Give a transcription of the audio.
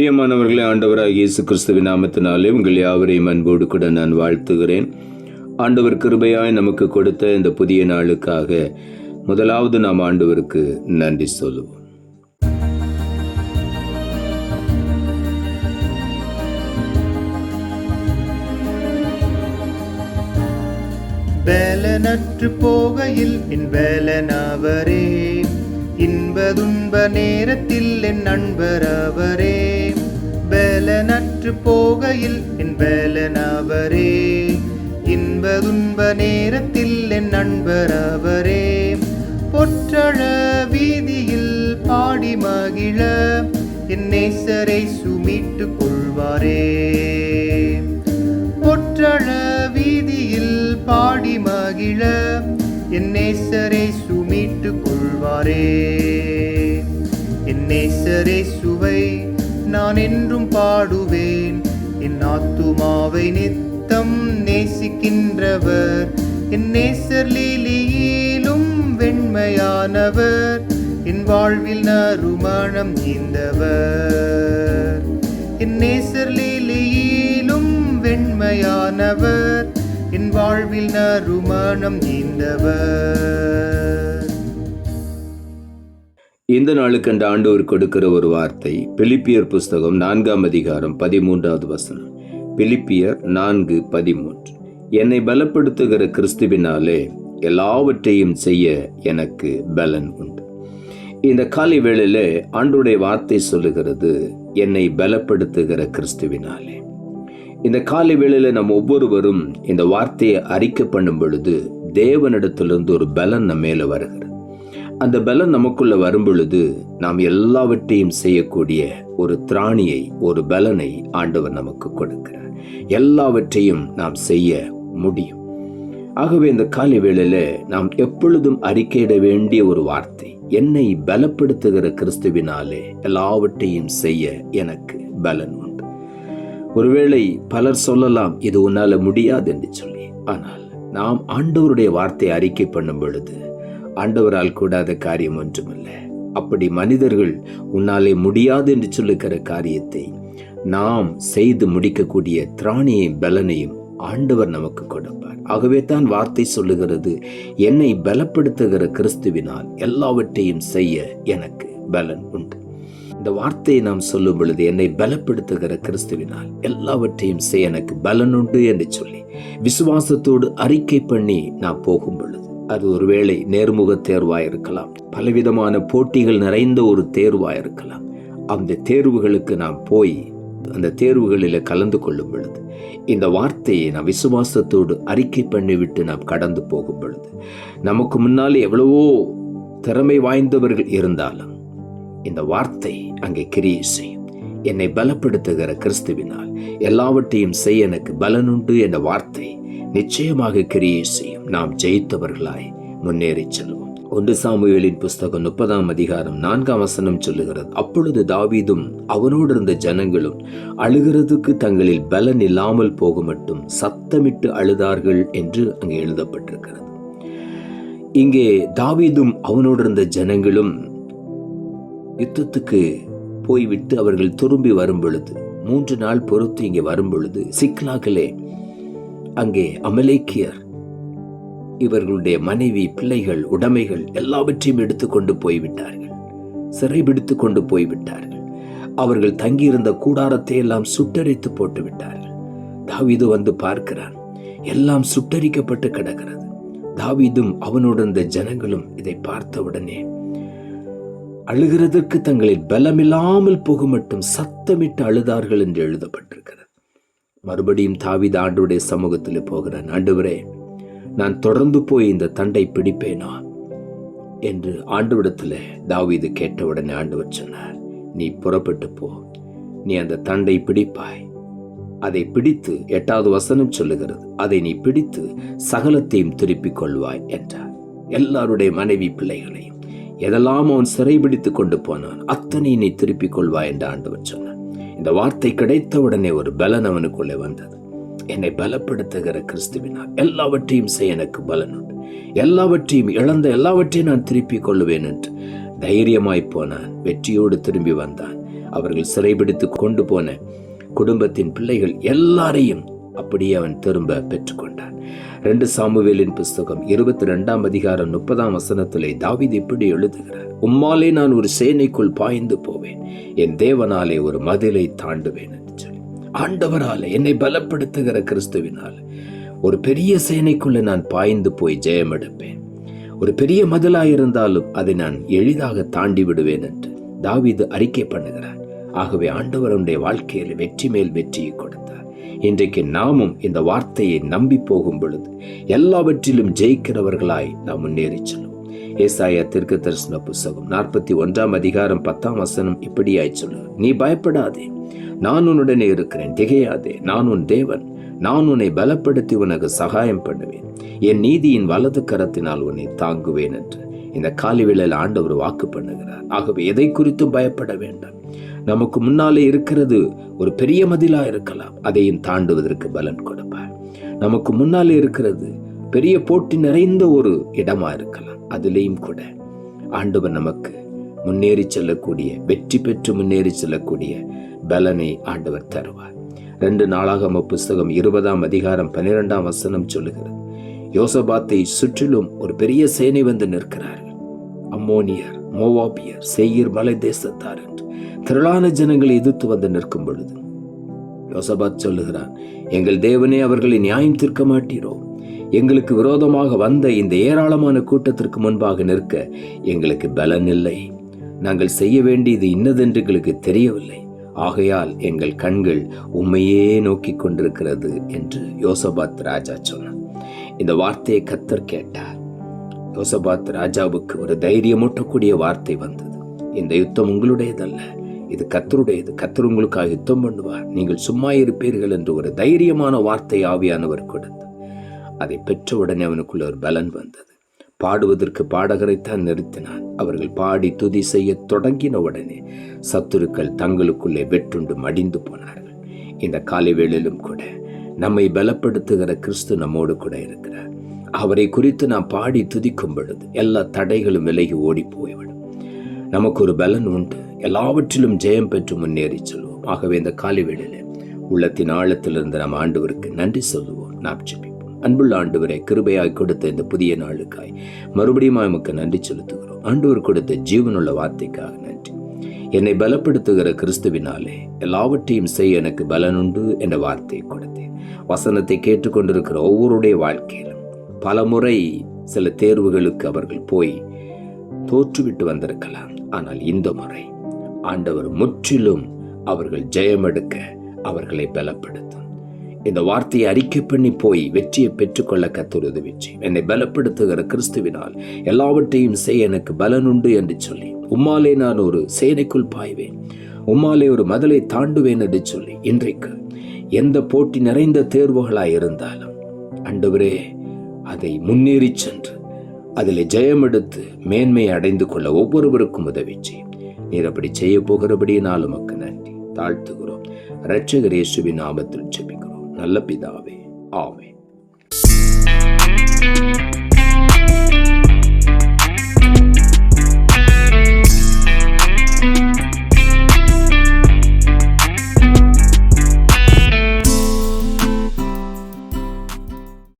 பிரியமானவர்களே ஆண்டவராக இயேசு கிறிஸ்துவின் நாமத்தினாலே உங்கள் யாவரையும் அன்போடு கூட நான் வாழ்த்துகிறேன். ஆண்டவர் கிருபையாய் நமக்கு கொடுத்த இந்த புதிய நாளுக்காக முதலாவது நாம் ஆண்டவருக்கு நன்றி சொல்லுவோம். வேலனற்று போகையில் என் வேலனவரே இன்பதுன்ப நேரத்தில் என் நண்பர் அவரே வேலனற்று போகையில் என் பலனவரே இன்ப துன்ப நேரத்தில் என் நண்பர் அவரே. பொற்றழ வீதியில் பாடி மகிழ என் நேசரை சுமிட்டு கொள்வாரே. பொற்றழ வீதியில் பாடி மகிழ என் நேசரை சுமிட்டு கொள்வாரே. நான் என்றும் பாடுவேன். என் ஆத்துமாவை நித்தம் நேசிக்கின்றவர். என் நேசர் லீலியிலும் வெண்மையானவர். என் வாழ்வில் நறுமணம் ஈந்தவர். என் நேசர் லீலியிலும் வெண்மையானவர். என் வாழ்வில் நறுமணம் ஈந்தவர். இந்த நாளுக்கு ஆண்டவர் கொடுக்கிற ஒரு வார்த்தை பிலிப்பியர் புஸ்தகம் நான்காம் அதிகாரம் பதிமூன்றாவது வசனம். பிலிப்பியர் நான்கு பதிமூன்று. என்னை பலப்படுத்துகிற கிறிஸ்துவினாலே எல்லாவற்றையும் செய்ய எனக்கு பலன் உண்டு. இந்த காலை வேளையில் ஆண்டுடைய வார்த்தை சொல்லுகிறது என்னை பலப்படுத்துகிற கிறிஸ்துவினாலே. இந்த காலை வேளையில் நம்ம ஒவ்வொருவரும் இந்த வார்த்தையை அறிக்கை பண்ணும் பொழுது தேவனிடத்திலிருந்து ஒரு பலன் நம்ம மேலே வருகிறது. அந்த பலன் நமக்குள்ள வரும் பொழுது நாம் எல்லாவற்றையும் செய்யக்கூடிய ஒரு திராணியை ஒரு பலனை ஆண்டவர் நமக்கு கொடுக்கிறார். எல்லாவற்றையும் நாம் செய்ய முடியும். ஆகவே இந்த காலை வேளையில நாம் எப்பொழுதும் அறிக்கையிட வேண்டிய ஒரு வார்த்தை என்னை பலப்படுத்துகிற கிறிஸ்துவினாலே எல்லாவற்றையும் செய்ய எனக்கு பலன் உண்டு. ஒருவேளை பலர் சொல்லலாம் இது உன்னால முடியாது என்று சொல்லி ஆனால் நாம் ஆண்டவருடைய வார்த்தை அறிக்கை பண்ணும் பொழுது ஆண்டவரால் கூடாத காரியம் ஒன்றுமில்லை. அப்படி மனிதர்கள் உன்னாலே முடியாது என்று சொல்லுகிற காரியத்தை நாம் செய்து முடிக்கக்கூடிய திராணியையும் பலனையும் ஆண்டவர் நமக்கு கொடுப்பார். ஆகவே தான் வார்த்தை சொல்லுகிறது என்னை பலப்படுத்துகிற கிறிஸ்துவினால் எல்லாவற்றையும் செய்ய எனக்கு பலன் உண்டு. இந்த வார்த்தையை நாம் சொல்லும் பொழுது என்னை பலப்படுத்துகிற கிறிஸ்துவினால் எல்லாவற்றையும் செய்ய எனக்கு பலன் உண்டு என்று சொல்லி விசுவாசத்தோடு அறிக்கை பண்ணி நான் போகும் பொழுது அது ஒருவேளை நேர்முக தேர்வாக இருக்கலாம் பலவிதமான போட்டிகள் நிறைந்த ஒரு தேர்வாக இருக்கலாம் அந்த தேர்வுகளுக்கு நாம் போய் அந்த தேர்வுகளில் கலந்து கொள்ளும் பொழுது இந்த வார்த்தையை நாம் விசுவாசத்தோடு அறிக்கை பண்ணிவிட்டு நாம் கடந்து போகும் பொழுது நமக்கு முன்னால் எவ்வளவோ திறமை வாய்ந்தவர்கள் இருந்தாலும் இந்த வார்த்தை அங்கே கிரியை செய்யும். என்னை பலப்படுத்துகிற கிறிஸ்துவினால் எல்லாவற்றையும் செய்ய எனக்கு பலனுண்டு என்ற வார்த்தை நிச்சயமாக கிரியை செய்யும். நாம் ஜெயித்தவர்களாய் முன்னேறி செல்வோம். ஒன்று சாமுவேலின் புஸ்தகம் முப்பதாம் அதிகாரம் நான்காம் வசனம் சொல்லுகிறது. அப்பொழுது தாவீதும் அவனோடு இருந்த ஜனங்களும் அழுகிறதுக்கு தங்களில் பலன் இல்லாமல் போக மட்டும் சத்தமிட்டு அழுதார்கள் என்று அங்கு எழுதப்பட்டிருக்கிறது. இங்கே தாவீதும் அவனோடு இருந்த ஜனங்களும் யுத்தத்துக்கு போய்விட்டு அவர்கள் திரும்பி வரும் பொழுது மூன்று நாள் பொறுத்து இங்கே வரும் பொழுது சிக்லாகிலே அங்கே அமலேக்கியர். இவர்களுடைய மனைவி பிள்ளைகள் உடைமைகள் எல்லாவற்றையும் எடுத்துக்கொண்டு போய்விட்டார்கள். சிறைபிடித்து கொண்டு போய்விட்டார்கள். அவர்கள் தங்கியிருந்த கூடாரத்தை எல்லாம் சுட்டரித்து போட்டு விட்டார்கள் தாவிது வந்து பார்க்கிறான் எல்லாம் சுட்டரிக்கப்பட்டு கிடக்கிறது. தாவிதும் அவனோடு இருந்த ஜனங்களும் இதை பார்த்தவுடனே அழுகிறதற்கு தங்களில் பலமில்லாமல் போக மட்டும் சத்தமிட்டு அழுதார்கள் என்று எழுதப்பட்டிருக்கிறது. மறுபடியும் தாவித ஆண்டுடைய சமூகத்தில் போகிறான் ஆண்டவரே நான் தொடர்ந்து போய் இந்த தண்டை பிடிப்பேனா? என்று ஆண்டுவிடத்தில் தாவீது கேட்டவுடனே ஆண்டவர் சொன்னார் நீ புறப்பட்டு போ. நீ அந்த தண்டை பிடிப்பாய். அதை பிடித்து எட்டாவது வசனம் சொல்லுகிறது அதை நீ பிடித்து சகலத்தையும் திருப்பிக் கொள்வாய் என்றார். எல்லாருடைய மனைவி பிள்ளைகளையும் எதெல்லாம் அவன் சிறைபிடித்து கொண்டு போனான் அத்தனை நீ திருப்பிக் கொள்வாய் என்று ஆண்டவர் சொன்னார். இந்த வார்த்தை கிடைத்தவுடனே ஒரு பலன் அவனுக்குள்ளே வந்தது. என்னை பலப்படுத்துகிற கிறிஸ்துவினால் எல்லாவற்றையும் செய்ய எனக்கு பலன் உண்டு. எல்லாவற்றையும் இழந்த எல்லாவற்றையும் நான் திருப்பிக் கொள்ளுவேன் என்று தைரியமாய் போனான். வெற்றியோடு திரும்பி வந்தான். அவர்கள் சிறைபிடித்து கொண்டு போன குடும்பத்தின் பிள்ளைகள் எல்லாரையும் அப்படியே அவன் திரும்ப பெற்றுக்கொண்டான். ரெண்டு சாமுவேலின் புஸ்தகம் இருபத்தி ரெண்டாம் அதிகாரம் முப்பதாம் வசனத்திலே தாவீது இப்படி எழுதுகிறார் உம்மாலே நான் ஒரு சேனைக்குள் பாய்ந்து போவேன் என் தேவனாலே ஒரு மதிலை தாண்டுவேன் என்று சொல்லி. ஆண்டவரால் என்னை பலப்படுத்துகிற கிறிஸ்துவினால் ஒரு பெரிய சேனைக்குள்ளே நான் பாய்ந்து போய் ஜெயம் எடுப்பேன். ஒரு பெரிய மதிலாயிருந்தாலும் அதை நான் எளிதாக தாண்டி விடுவேன் என்று தாவீது அறிக்கை பண்ணுகிறார். ஆகவே ஆண்டவருடைய வாழ்க்கையில் வெற்றி மேல் வெற்றியை கொடுத்தார் இன்றைக்கு நாமும் இந்த வார்த்தையை நம்பி போகும் பொழுது எல்லாவற்றிலும் ஜெயிக்கிறவர்களாய் நாம் முன்னேறி செல்லும் ஏசாயா தீர்க்க தரிசன புஸ்தகம் நாற்பத்தி ஒன்றாம் அதிகாரம் பத்தாம் வசனம் இப்படியாய் சொல்லு நீ பயப்படாதே. நான் உன்னுடனே இருக்கிறேன். திகையாதே. நான் உன் தேவன். நான் உன்னை பலப்படுத்தி உனக்கு சகாயம் பண்ணுவேன். என் நீதியின் வலது கரத்தினால் உன்னை தாங்குவேன் என்று. இந்த காலி விழையில் ஆண்டவர் வாக்கு பண்ணுகிறார். ஆகவே எதை குறித்தும் பயப்பட வேண்டாம். நமக்கு முன்னாலே இருக்கிறது ஒரு பெரிய மதிலா இருக்கலாம். அதையும் தாண்டுவதற்கு பலன் கொடுப்பார். நமக்கு முன்னாலே இருக்கிறது பெரிய போட்டி நிறைந்த ஒரு இடமா இருக்கலாம். அதுலேயும் கூட ஆண்டவர் நமக்கு முன்னேறி செல்லக்கூடிய வெற்றி பெற்று முன்னேறி செல்லக்கூடிய பலனை ஆண்டவர் தருவார். ரெண்டு நாளாகம புஸ்தகம் இருபதாம் அதிகாரம் பன்னிரெண்டாம் வசனம் சொல்லுகிறது. யோசபாத்தை சுற்றிலும் ஒரு பெரிய சேனை வந்து நிற்கிறார்கள். அம்மோனியர் மோவாபியர் செய்யர் மலை தேசத்தார் என்று. திரளான ஜனங்களை எதிர்த்து வந்து நிற்கும் பொழுது யோசபாத் சொல்லுகிறான் எங்கள் தேவனே அவர்களை நியாயம் தீர்க்க மாட்டீரோ? எங்களுக்கு விரோதமாக வந்த இந்த ஏராளமான கூட்டத்திற்கு முன்பாக நிற்க எங்களுக்கு பலன் இல்லை. நாங்கள் செய்ய வேண்டியது இன்னதென்று எங்களுக்கு தெரியவில்லை. ஆகையால் எங்கள் கண்கள் உண்மையே நோக்கி கொண்டிருக்கிறது என்று யோசபாத் ராஜா சொன்னார் இந்த வார்த்தையை கத்தர் கேட்டார். யோசபாத் ராஜாவுக்கு ஒரு தைரியமூட்டக்கூடிய வார்த்தை வந்தது. இந்த யுத்தம் உங்களுடையதல்ல. இது கத்தருடையது கத்தர் உங்களுக்காக யுத்தம் பண்ணுவார். நீங்கள் சும்மா இருப்பீர்கள் என்று ஒரு தைரியமான வார்த்தை ஆவியானவர் கொடுத்த அதை பெற்ற உடனே அவனுக்குள்ள ஒரு பலன் வந்தது. பாடுவதற்கு பாடகரைத்தான் நிறுத்தினான். அவர்கள் பாடி துதி செய்ய தொடங்கின உடனே சத்துருக்கள் தங்களுக்குள்ளே வெற்றுண்டு மடிந்து போனார்கள். இந்த காலை வேளையிலும் கூட நம்மை பலப்படுத்துகிற கிறிஸ்து நம்மோடு கூட இருக்கிறார். அவரை குறித்து நாம் பாடி துதிக்கும் பொழுது எல்லா தடைகளும் விலகி ஓடி போய்விடும். நமக்கு ஒரு பலன் உண்டு. எல்லாவற்றிலும் ஜெயம் பெற்று முன்னேறி செல்வோம். ஆகவே இந்த காலை வேளையில் உள்ளத்தின் ஆழத்திலிருந்து நம்ம ஆண்டவருக்கு நன்றி சொல்லுவோம். நாம் ஜெபிப்போம். அன்புள்ள ஆண்டவரை கிருபையாய் கொடுத்த இந்த புதிய நாளுக்காய் மறுபடியும் நமக்கு நன்றி செலுத்துகிறோம். ஆண்டவர் கொடுத்த ஜீவனுள்ள வார்த்தைக்காக நன்றி. என்னை பலப்படுத்துகிற கிறிஸ்துவினாலே எல்லாவற்றையும் செய்ய எனக்கு பலனுண்டு என்ற வார்த்தையை கொடுத்தேன். வசனத்தை கேட்டுக்கொண்டிருக்கிற ஒவ்வொருடைய வாழ்க்கையிலும் பல முறை சில தேர்வுகளுக்கு அவர்கள் போய் தோற்றுவிட்டு வந்திருக்கலாம். ஆனால் இந்த முறை ஆண்டவர் முற்றிலும் அவர்கள் ஜெயமெடுக்க அவர்களை பலப்படுத்தும். இந்த வார்த்தையை அறிக்கை பண்ணி போய் வெற்றியை பெற்றுக்கொள்ள கத்தர் வெற்றி என்னை பலப்படுத்துகிற கிறிஸ்துவினால் எல்லாவற்றையும் செய்ய எனக்கு பலனுண்டு என்று சொல்லி உம்மாலே நான் ஒரு சேனைக்குள் பாய்வேன் உம்மாலே ஒரு மதலை தாண்டுவேன் என்று சொல்லி இன்றைக்கு எந்த போட்டி நிறைந்த தேர்வுகளாய் இருந்தாலும் அண்டவரே அதை முன்னேறி சென்று அதில் ஜெயமெடுத்து மேன்மையை அடைந்து கொள்ள ஒவ்வொருவருக்கும் உதவி செய்யும். நீர் அப்படி செய்ய போகிறபடியினால் உமக்கு நன்றி. தாழ்த்துகிறோம். இரட்சகர் இயேசுவின் நாமத்தில் ஜெபிக்கிறோம். நல்ல பிதாவே. ஆமென்.